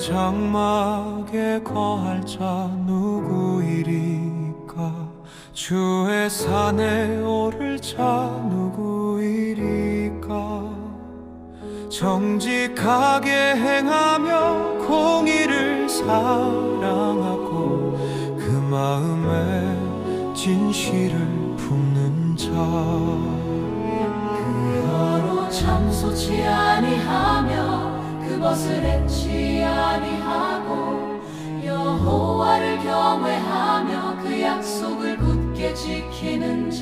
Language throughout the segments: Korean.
장막에 거할 자 누구이리까? 주의 산에 오를 자 누구이리까? 정직하게 행하며 공의를 사랑하고 그 마음에 진실을 품는 자. 너로 참소치 아니하며 그 것을 해치 아니하고 여호와를 경외하며 그 약속을 굳게 지키는 자.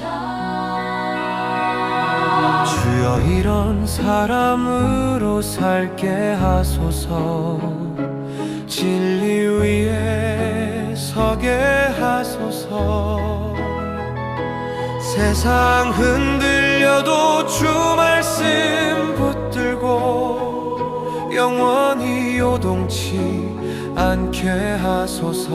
주여 이런 사람으로 살게 하소서. 진리 위에 서게 하소서. 세상 흔들려도 주 말씀 붙들고 영원히 요동치 않게 하소서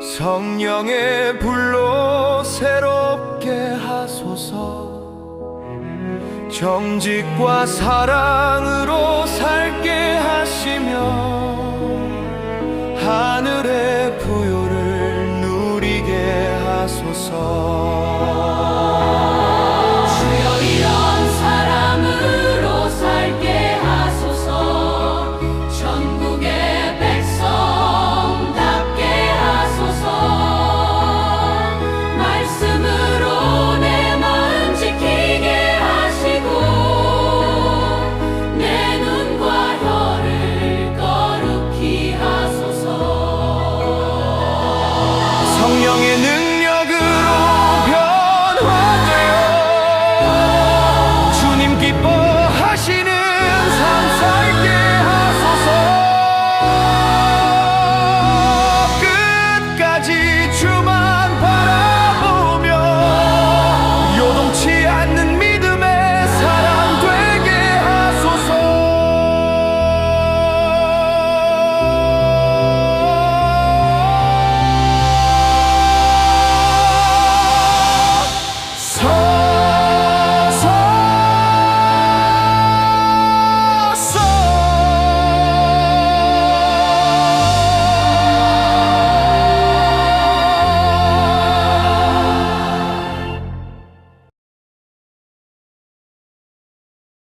성령의 불로 새롭게 하소서. 정직과 사랑으로 살게 하시며 하늘의 부요를 누리게 하소서. 성령의 능